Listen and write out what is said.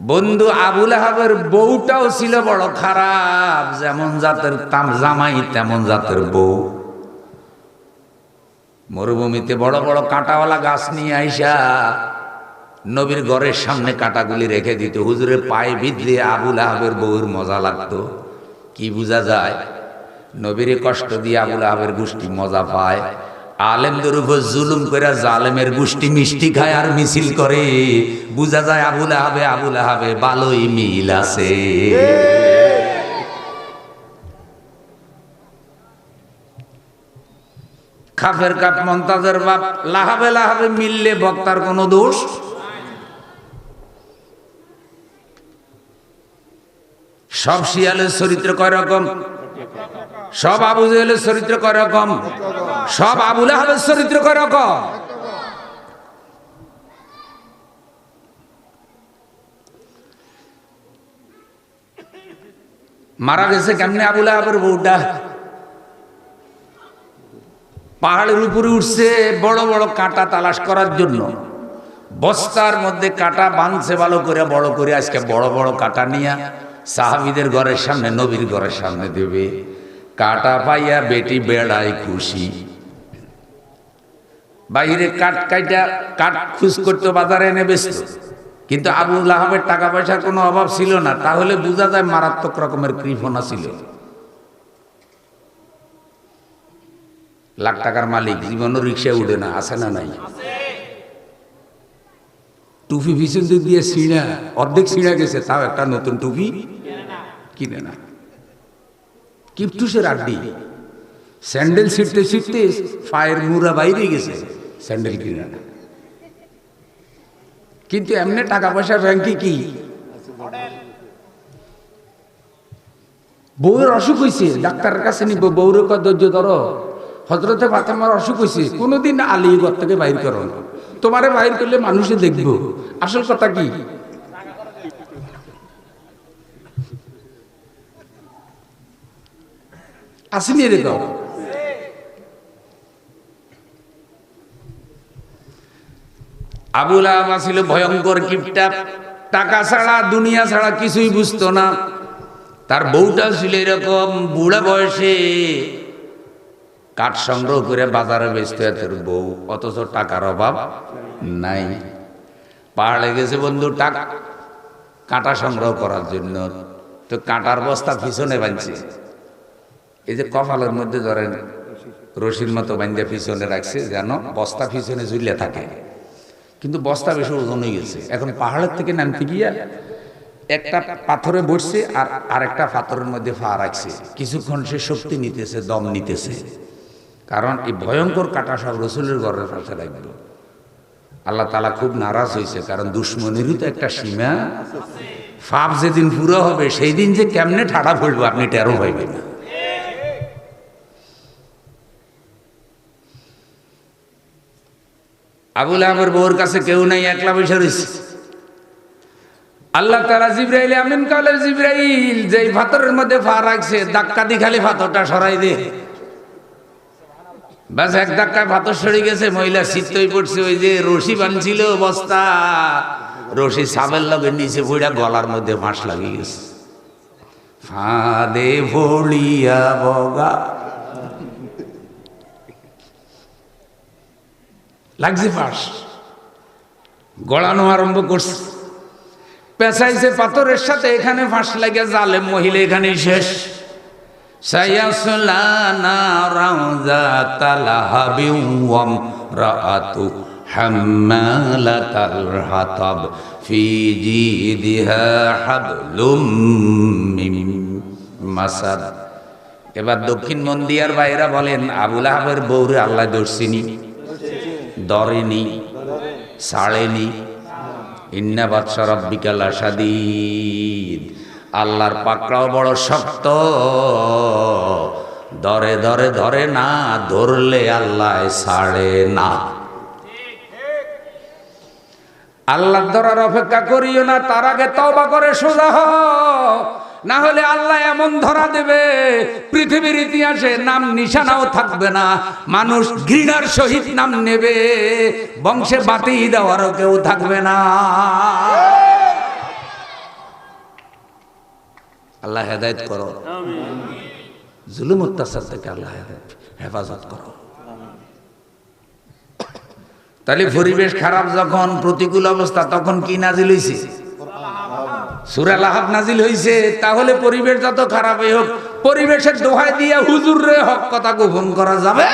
বন্ধু আবুল আহাবের বউটাও ছিল বড় খারাপ, যেমন জাতের জামাই, তেমন জাতের বউ। মরুভূমিতে বড় বড় কাঁটাওয়ালা গাছ নিয়ে আইসা নবীর ঘরের সামনে কাঁটাগুলি রেখে দিত। হুজুরের পায়ে বিধলে আবুল আহাবের বউর মজা লাগতো। কি বোঝা যায়? নবীরে কষ্ট দিয়ে আবুল আহাবের গোষ্ঠী মজা পায়। আলেমদের উপর জুলুম করে জালেমের গোষ্ঠী মিষ্টি খায় আর মিছিল করে। বুঝা যায় আবুল আহাবে আবুল আহাবে ভালোই মিল আছে। খাফের কাপ মন্তাজের বাপ লাহাবে লাহাবে মিললে বক্তার কোনো দোষ? সব শিয়ালের চরিত্র কয় রকম? সব আবু জেহেলের চরিত্র কয় রকম সব আবুল আহাবের চরিত্র কয় রকম মারা গেছে কেমনে আবুল আহাবের বউটা? পাহাড়ের উপরে উঠছে বড় বড় কাঁটা তালাশ করার জন্য। বস্তার মধ্যে কাঁটা বাঁধছে ভালো করে, বড় করে, আজকে বড় বড় কাঁটা নিয়ে সাহাবিদের ঘরের সামনে, নবীর ঘরের সামনে দেবে। কাটা পাইয়া বেটি বেড়াই খুশি। বাইরে কাঠ কাইটা, কাঠ খুশ করতে বাজারে এনে বেচত কিন্তু আবুল আহমের টাকা পয়সার কোনো অভাব ছিল না, তাহলে বোঝা যায় মারাত্মক রকমের কৃপণা ছিল। লাখ টাকার মালিক, জীবনও রিক্সায় উঠে না আসে না নাই? টুপি পিছন দিয়ে ছিঁড়া, অর্ধেক ছিঁড়া গেছে, তাও একটা নতুন টুপি কিনে না। কিপটুসের আড্ডি। স্যান্ডেল ছিটতে ছিটতে পায়ের মুড়া বাইরে গেছে, স্যান্ডেল কিনে কিন্তু এমনি টাকা পয়সা ব্যাংকে কি? বউয়ের অসুখ হয়েছে ডাক্তারের কাছে নিব, বউরে কয়, ধৈর্য ধরো। হজরতে ফাতেমার অসুখ হয়েছে কোনোদিন আলী ঘর থেকে বাইর করো তোমারে বাইর করলে মানুষে দেখব। আসল কথা কি? আসেনি এরকম আবুল আহমা ছিল ভয়ঙ্কর কিপটা, টাকা ছাড়া, দুনিয়া ছাড়া কিছুই বুঝতো না। তার বউটা ছিল এরকম বুড়া বয়সে। কাঠ সংগ্রহ করে বাজারে বেচতে তোর বউ, অথচ টাকার অভাব নাই। পাহাড়ে গেছে বন্ধু, টাকা, কাঁটা সংগ্রহ করার জন্য। তো কাঁটার বস্তা পিছনে বাঁধছে। এই যে কপালের মধ্যে ধরেন রশির মতো বান্ধে পিছনে রাখছে যেন বস্তা পিছনে ঝুলে থাকে। কিন্তু বস্তা বেশি ওজন হয়ে গেছে। এখন পাহাড়ের থেকে নামতে গিয়া একটা পাথরে বসছে আর আরেকটা পাথরের মধ্যে ফা রাখছে। কিছুক্ষণ সে শক্তি নিতেছে দম নিতেছে। কারণ এই ভয়ঙ্কর কাটা সব রসুলের ঘরের পাশে রাখবে। আল্লাহ তালা খুব নারাজ হয়েছে কারণ দুশ্মনেরই তো একটা সীমা। ফাপ যেদিন পুরো হবে সেই দিন যে কেমনে ঠাড়া পড়বে আপনি টেরো পাইবেন না। আবুল আহমের বউর কাছে কেউ নাই, একলা বসে রয়েছে। আল্লাহ তারা জিব্রাইল, আমিন কালের জিব্রাইল, যেই পাথরের মধ্যে ফা রাখছে, ধাক্কা দি খালি পাথরটা সরাই দে। ব্যাস এক ধাক্কায় পাথর সরে গেছে মহিলা শীতই পড়ছে, ওই যে রশি বানছিল বস্তা রশি সাবের লগে নিচে পড়া গলার মধ্যে ফাঁস লাগিয়ে গেছে। ফাঁদে ভলিয়া বগা লাগছে ফাঁস। গড়ানো আরম্ভ করছে। পেঁচাইছে পাথরের সাথে এখানে ফাঁস লাগে জালে মহিলা এখানে শেষ। এবার দক্ষিণ মন্দিয়ার বাইরা বলেন আবুল আহাবের বউরে আল্লাহ দর্শিনী দরেনি সাড়েনি ইন্না বাদশা রব্বিকাল আসাদিদ আল্লাহর পাকড়াও বড় শক্ত। ধরে ধরে ধরে না ধরলে আল্লাহ ছাড়ে না। আল্লাহ ধরার অপেক্ষা করিও না, তার আগে তবা করে সোজা হ। না হলে আল্লাহ এমন ধরা দেবে, পৃথিবীর ইতিহাসে নাম নিশানাও থাকবে না, মানুষ ঘৃণার সহিত নাম নেবে, বংশে বাতি দেওয়ারও কেউ থাকবে না। আল্লাহ হেদায়ত করো। জুলুম অত্যাচার থেকে আল্লাহ হেফাজত করো। তাহলে পরিবেশ খারাপ যখন, প্রতিকূল অবস্থা, তখন কি নাজিল হইছে? সুরা লাহাব নাজিল হয়েছে তাহলে পরিবেশ যত খারাপই হোক, পরিবেশের দোহাই দিয়ে হুজুর রে হক কথা গোপন করা যাবে।